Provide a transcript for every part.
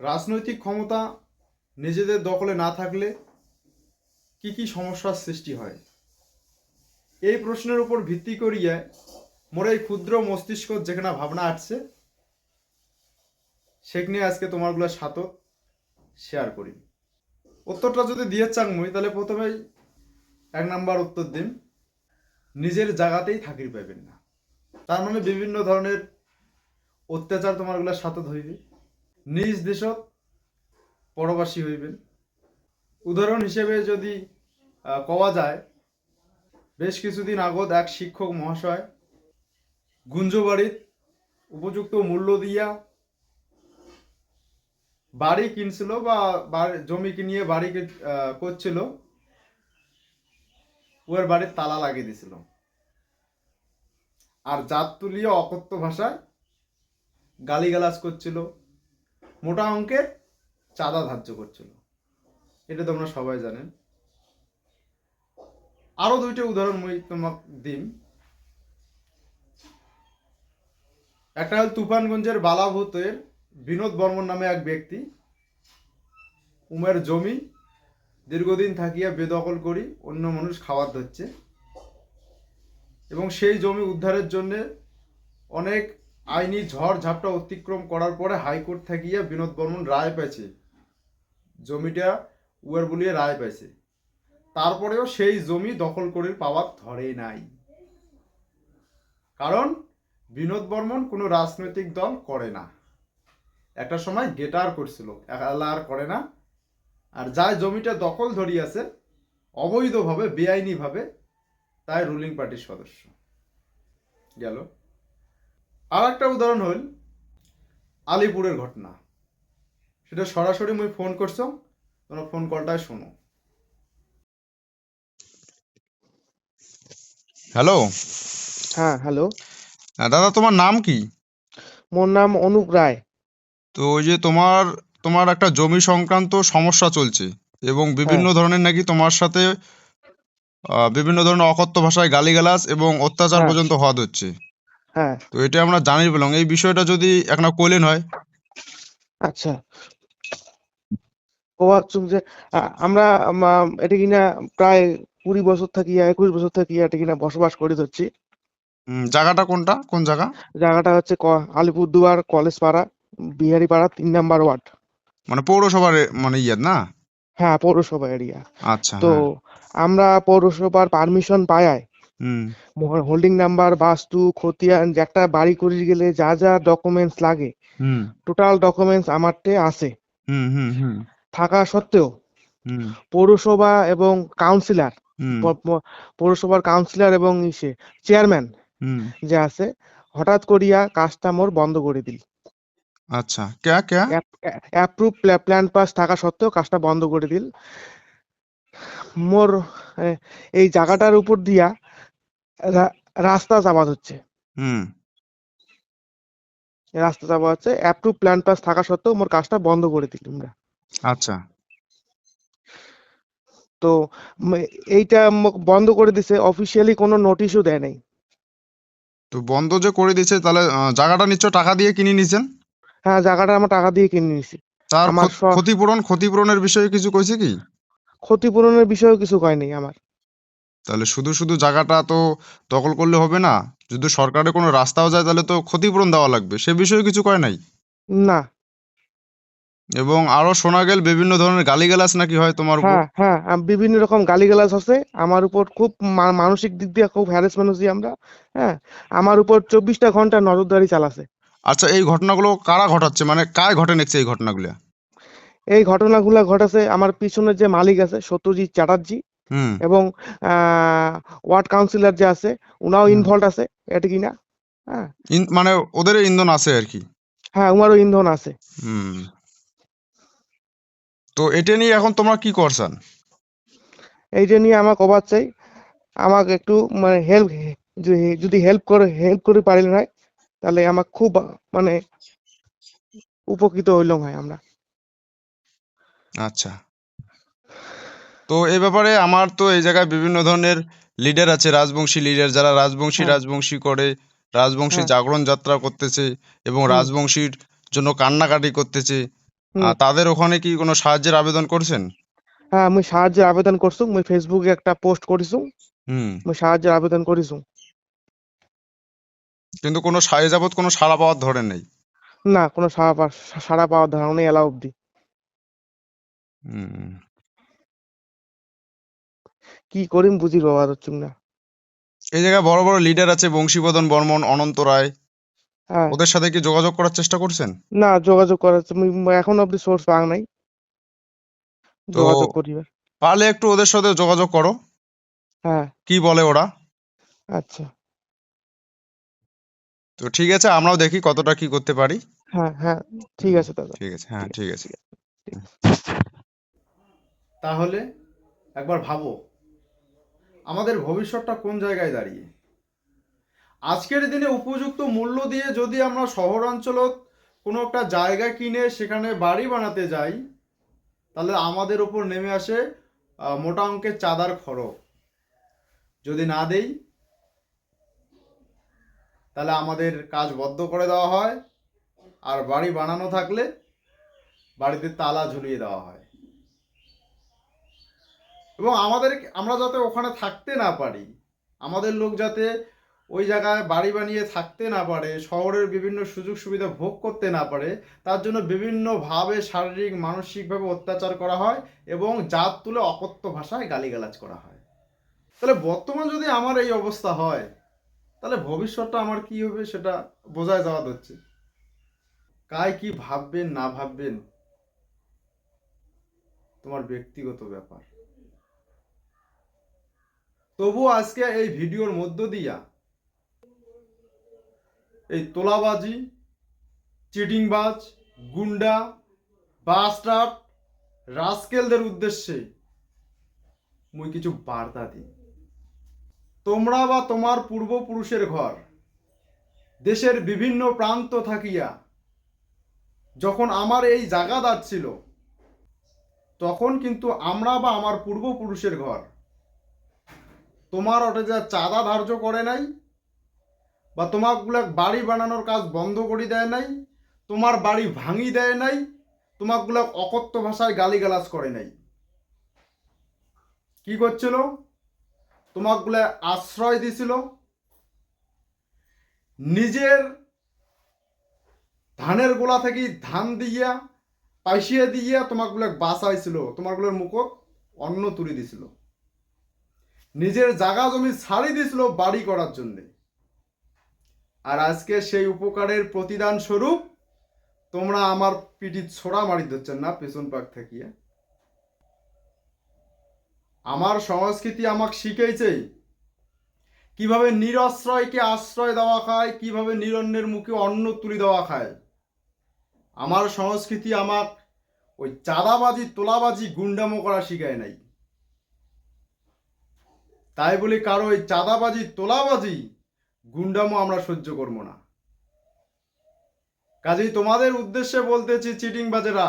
রাজনৈতিক ক্ষমতা নিজেদের দখলে না থাকলে কি কি সমস্যার সৃষ্টি হয়? এই প্রশ্নের উপর ভিত্তি করিয়া মোর এই ক্ষুদ্র মস্তিষ্ক যেখানে ভাবনা আসছে সেখানে আজকে তোমারগুলো সাতক শেয়ার করি। উত্তরটা যদি দিয়ে চাং মুই, তাহলে প্রথমেই এক নাম্বার উত্তর দিন। নিজের জায়গাতেই থাকির পাইবেন না। তার মানে বিভিন্ন ধরনের অত্যাচার তোমারগুলো সাথে ধরিবে নিজ দেশত পরবাসী হইবেন। উদাহরণ হিসেবে যদি কওয়া যায়, বেশ কিছুদিন আগত এক শিক্ষক মহাশয় গুঞ্জবাড়িত উপযুক্ত মূল্য দিয়া বাড়ি কিনছিল বা জমি কিনিয়ে বাড়ি করছিল ওর বাড়ির তালা লাগিয়ে দিছিল। আর জাত তুলিয়ে অকথ্য ভাষায় গালিগালাজ করছিল। মোটা অঙ্কের চাঁদা ধার্য করছিল। এটা তোমরা সবাই জানেন। আরও দুইটা উদাহরণ মই তোমাক দিম। একটা হল তুফানগঞ্জের বালাভূতের বিনোদ বর্মন নামে এক ব্যক্তি। উমের জমি, দীর্ঘদিন থাকিয়া বেদখল করি, অন্য মানুষ খাওয়ার ধরছে। এবং সেই জমি উদ্ধারের জন্য অনেক আইনি ঝড় ঝাপটা অতিক্রম করার পরে হাইকোর্ট থাকিয়া বিনোদ বর্মন রায় পেয়েছে জমিটা উয়ার বলিয়ে রায় পেয়েছে তারপরেও সেই জমি দখল করে পাওয়ার ধরে নাই। কারণ বিনোদ বর্মন কোনো রাজনৈতিক দল করে না। একটা সময় গেটার করছিল আর করে না। আর যার জমিটা দখল ধরিয়াছে, অবৈধভাবে, বেআইনিভাবে, তাই রুলিং পার্টির সদস্য। গেল। আর একটা উদাহরণ হল আলিপুরের ঘটনা। সেটা সরাসরি মুই ফোন করছ তোমরা ফোন কলটায় শোনো। হ্যালো? হ্যাঁ হ্যালো। দাদা তোমার নাম কি? মোর নাম অনুপ রায়। তো ওই যে তোমার তোমার একটা জমি সংক্রান্ত সমস্যা চলছে এবং বিভিন্ন ধরনের নাকি তোমার সাথে বিভিন্ন ধরনের অকথ্য ভাষায় গালিগালাজ এবং অত্যাচার হ্যাঁ। পর্যন্ত হওয়া হচ্ছে। হ্যাঁ। তো এটা আমরা জানি পেলাম এই বিষয়টা যদি একটা কইলেন হয়। আচ্ছা। ও আচ্ছা যে আমরা এটা কিনা প্রায় কুড়ি বছর থাকি একুশ বছর থাকি এটা কিনা বসবাস করে ধরছি। জায়গাটা কোনটা? কোন জায়গা? জায়গাটা হচ্ছে আলিপুরদুয়ার কলেজ পাড়া বিহারি পাড়া তিন নাম্বার ওয়ার্ড। মানে পৌরসভার মানে ইয়ে না? হ্যাঁ পৌরসভা এরিয়া। আচ্ছা তো হ্যাঁ। আমরা পৌরসভার পারমিশন পাই হোল্ডিং নাম্বার বাস্তু খতিয়ান যে একটা বাড়ি করে গেলে যা যা ডকুমেন্টস লাগে হুম। টোটাল ডকুমেন্টস আমারটে আছে। হুম হুম হুম। থাকা সত্ত্বেও হুম। পৌরসভা এবং কাউন্সিলর পৌরসভার কাউন্সিলর এবং ইসে চেয়ারম্যান হুম। যে আছে হঠাৎ করিয়া কাজটা মোর বন্ধ করে দিল। আচ্ছা ক্যা ক্যা? অ্যাপ্রুভ প্ল্যান পাস থাকা সত্ত্বেও কাজটা বন্ধ করে দিল। মোর এই জায়গাটার উপর দিয়া রাস্তা চাপাত হচ্ছে। হুম। রাস্তা চাপা হচ্ছে। অ্যাপ্রুভ প্ল্যান পাস থাকা সত্ত্বেও মোর কাজটা বন্ধ করে দিল আমরা। আচ্ছা। তো এইটা বন্ধ করে দিছে। অফিসিয়ালি কোনো নোটিশও দেয় নাই। তো বন্ধ যে করে দিয়েছে তাহলে জায়গাটা নিশ্চয় টাকা দিয়ে কিনে নিছেন? হ্যাঁ জায়গাটা আমরা টাকা দিয়ে কিনে নিছি। তার ক্ষতিপূরণ ক্ষতিপূরণের বিষয়ে কিছু কইছে কি? ক্ষতিপূরণের বিষয়েও কিছু কয় নাই আমার। তাহলে শুধু শুধু জায়গাটা তো দখল করলে হবে না। যদি সরকারের কোনো রাস্তাও যায় তাহলে তো ক্ষতিপূরণ দেওয়া লাগবে। সে বিষয়ে কিছু কয় নাই? না। এবং আরও শোনা গেল বিভিন্ন ধরনের গালিগালাজ নাকি হয় তোমার উপর? হ্যাঁ হ্যাঁ আম- বিভিন্ন রকম গালিগালাজ আছে। আমার উপর খুব মা- মানসিক দিক দিয়ে খুব হ্যারাসমেন্ট হচ্ছি আমরা। হ্যাঁ আমার উপর চব্বিশটা ঘণ্টা নজরদারি চালাছে। আচ্ছা এই ঘটনাগুলো কারা ঘটাচ্ছে? মানে কায় ঘটে নিচ্ছে এই ঘটনাগুলো? এই ঘটনাগুলো ঘটেছে আমার পিছনে যে মালিক আছে সত্যজিৎ চ্যাটার্জি। এবং ওয়ার্ড কাউন্সিলর যে আছে উনাও। ইনভলভ আছে এটা কি না? হ্যাঁ মানে ওদের ইন্ধন আছে আর কি? হ্যাঁ উনারও ইন্ধন আছে। হুম। তো এটা নিয়ে এখন তোমরা কি করছেন এইটা নিয়ে আমার কবার চাই। আমাকে একটু মানে হেল্প যদি হেল্প করে হেল্প করে পারিলে হয় তাহলে আমার খুব মানে উপকৃত হইলাম হয় আমরা। আচ্ছা। তো এই ব্যাপারে আমার তো এই জায়গায় বিভিন্ন ধরনের লিডার আছে রাজবংশী লিডার যারা রাজবংশী হ্যাঁ। রাজবংশী করে রাজবংশী হ্যাঁ। জাগরণ যাত্রা করতেছে এবং রাজবংশীর জন্য কান্নাকাটি করতেছে। তাদের ওখানে কি কোনো সাহায্যের আবেদন করছেন? হ্যাঁ মুই সাহায্যের আবেদন করছু মুই ফেসবুকে একটা পোস্ট করিছু। হুম। মুই সাহায্যের আবেদন করিছু। কিন্তু কোনো সাহায্য যাবত কোনো সাড়া পাওয়ার ধরে নেই? না কোনো সাড়া পা সাড়া পাওয়ার ধারণা নেই এলা অবধি। হুম। কি করিম বুঝি বাবা হচ্ছুম না। এই জায়গায় বড় বড় লিডার আছে বংশীবদন বর্মন অনন্ত রায়। হ্যাঁ। ওদের সাথে কি যোগাযোগ করার চেষ্টা করছেন? না যোগাযোগ করার এখন অবধি সোর্স পাং নাই। তো যোগাযোগ করিবার পারলে একটু ওদের সাথে যোগাযোগ করো। হ্যাঁ। কি বলে ওরা? আচ্ছা। তো ঠিক আছে আমরাও দেখি কতটা কি করতে পারি। হ্যাঁ হ্যাঁ ঠিক আছে দাদা। ঠিক আছে হ্যাঁ ঠিক আছে। তাহলে একবার ভাবো। আমাদের ভবিষ্যৎটা কোন জায়গায় দাঁড়িয়ে? আজকের দিনে উপযুক্ত মূল্য দিয়ে যদি আমরা শহরাঞ্চলত কোনো একটা জায়গা কিনে সেখানে বাড়ি বানাতে যাই, তাহলে আমাদের উপর নেমে আসে মোটা অঙ্কের চাঁদার খরচ যদি না দেই, তাহলে আমাদের কাজ বদ্ধ করে দেওয়া হয়, আর বাড়ি বানানো থাকলে বাড়িতে তালা ঝুলিয়ে দেওয়া হয়। এবং আমাদের আমরা যাতে ওখানে থাকতে না পারি, আমাদের লোক যাতে ওই জায়গায় বাড়ি বানিয়ে থাকতে না পারে, শহরের বিভিন্ন সুযোগ সুবিধা ভোগ করতে না পারে, তার জন্য বিভিন্নভাবে শারীরিক, মানসিকভাবে অত্যাচার করা হয় এবং জাত তুলে অকথ্য ভাষায় গালিগালাজ করা হয়। তাহলে বর্তমান যদি আমার এই অবস্থা হয়, তাহলে ভবিষ্যৎটা আমার কি হবে সেটা বোঝায় যাওয়া হচ্ছে। কায় কি ভাববেন, না ভাববেন, তোমার ব্যক্তিগত ব্যাপার। তবু আজকে এই ভিডিওর মধ্য দিয়া এই তোলাবাজি, চিটিংবাজ, গুন্ডা বাস্টার্ড রাস্কেলদের উদ্দেশ্যে মুই কিছু বার্তা দিই। তোমরা বা তোমার পূর্বপুরুষের ঘর, দেশের বিভিন্ন প্রান্ত থাকিয়া যখন আমার এই জায়গা দাঁড় তখন কিন্তু আমরা বা আমার পূর্বপুরুষের ঘর তোমার ওটা যা চাঁদা ধার্য করে নাই, বা তোমাকগুলা বাড়ি বানানোর কাজ বন্ধ করে দেয় নাই, তোমার বাড়ি ভাঙি দেয় নাই, তোমাকগুলা অকথ্য ভাষায় গালিগালাজ করে নাই। কি করছিল? তোমাকগুলা আশ্রয় দিছিল। নিজের ধানের গোলা থেকে ধান দিয়া, পাইসিয়ে দিয়া তোমাকগুলা বাঁচাইছিল। তোমারগুলোর মুখত অন্ন তুলে দিছিল। নিজের জাগা জমি ছাড়ি দিছিল বাড়ি করার জন্যে। আর আজকে সেই উপকারের প্রতিদান স্বরূপ তোমরা আমার পিঠি ছোড়া মারি ধরছেন না পেছন পাক থাকিয়া। আমার সংস্কৃতি আমাকে শিখেছে কীভাবে নিরশ্রয়কে আশ্রয় দেওয়া খায়, কীভাবে নিরন্নের মুখে অন্ন তুলি দেওয়া খায়। আমার সংস্কৃতি আমার ওই চাঁদাবাজি, তোলাবাজি, গুন্ডামো করা শিখায় নাই। তাই বলে কারও ওই চাঁদাবাজি, তোলাবাজি, গুন্ডামো আমরা সহ্য করব না। কাজেই তোমাদের উদ্দেশ্যে বলতেছি চিটিং বাজেরা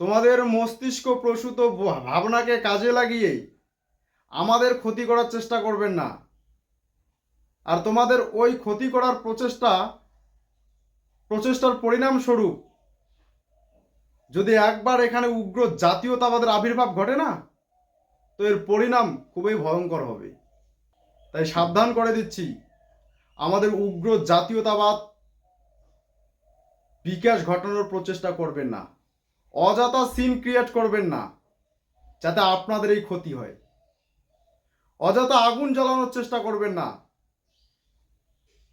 তোমাদের মস্তিষ্ক প্রসূত ভাবনাকে কাজে লাগিয়ে আমাদের ক্ষতি করার চেষ্টা করবেন না। আর তোমাদের ওই ক্ষতি করার প্রচেষ্টা, প্রচেষ্টার পরিণাম স্বরূপ যদি একবার এখানে উগ্র জাতীয়তাবাদের আবির্ভাব ঘটে না তো এর পরিণাম খুবই ভয়ঙ্কর হবে। তাই সাবধান করে দিচ্ছি। আমাদের উগ্র জাতীয়তাবাদ বিকাশ ঘটানোর প্রচেষ্টা করবেন না। অযথা সিন ক্রিয়েট করবেন না, যাতে আপনাদের এই ক্ষতি হয়। অযথা আগুন জ্বালানোর চেষ্টা করবেন না,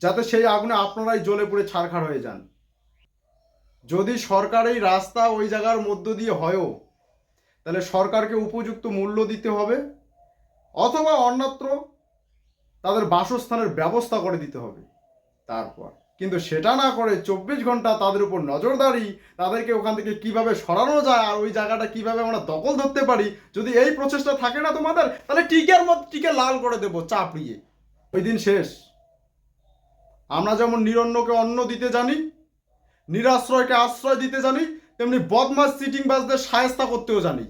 যাতে সেই আগুনে আপনারাই জ্বলে পুড়ে ছারখার হয়ে যান। যদি সরকার এই রাস্তা ওই জায়গার মধ্য দিয়ে হয়ও তাহলে সরকারকে উপযুক্ত মূল্য দিতে হবে, অথবা অন্যত্র তাদের বাসস্থানের ব্যবস্থা করে দিতে হবে তারপর। কিন্তু সেটা না করে চব্বিশ ঘণ্টা তাদের উপর নজরদারি, তাদেরকে ওখান থেকে কীভাবে সরানো যায় আর ওই জায়গাটা কীভাবে আমরা দখল ধরতে পারি, যদি এই প্রচেষ্টা থাকে না তোমাদের, তাহলে টিকের মধ্যে টিকে লাল করে দেবো চাপড়িয়ে। ওই দিন শেষ। আমরা যেমন নিরন্নকে অন্ন দিতে জানি, নিরাশ্রয়কে আশ্রয় দিতে জানি, তেমনি বদমাস সিটিং বাসদের সায়স্তা করতেও জানি।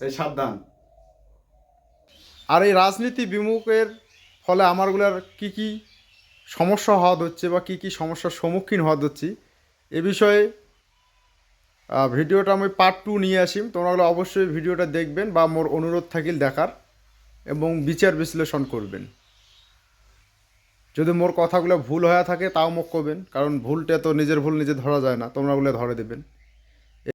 তাই সাবধান। আর এই রাজনীতি বিমুখের ফলে আমারগুলার কি কি সমস্যা হওয়া হচ্ছে বা কি কি সমস্যার সম্মুখীন হওয়া হচ্ছি এ বিষয়ে ভিডিওটা আমি পার্ট টু নিয়ে আসিম। তোমরা অবশ্যই ভিডিওটা দেখবেন বা মোর অনুরোধ থাকিল দেখার এবং বিচার বিশ্লেষণ করবেন। যদি মোর কথাগুলো ভুল হয়ে থাকে তাও মোক কবেন, কারণ ভুলটা তো নিজের ভুল নিজে ধরা যায় না, তোমরা ওগুলো ধরে দেবেন।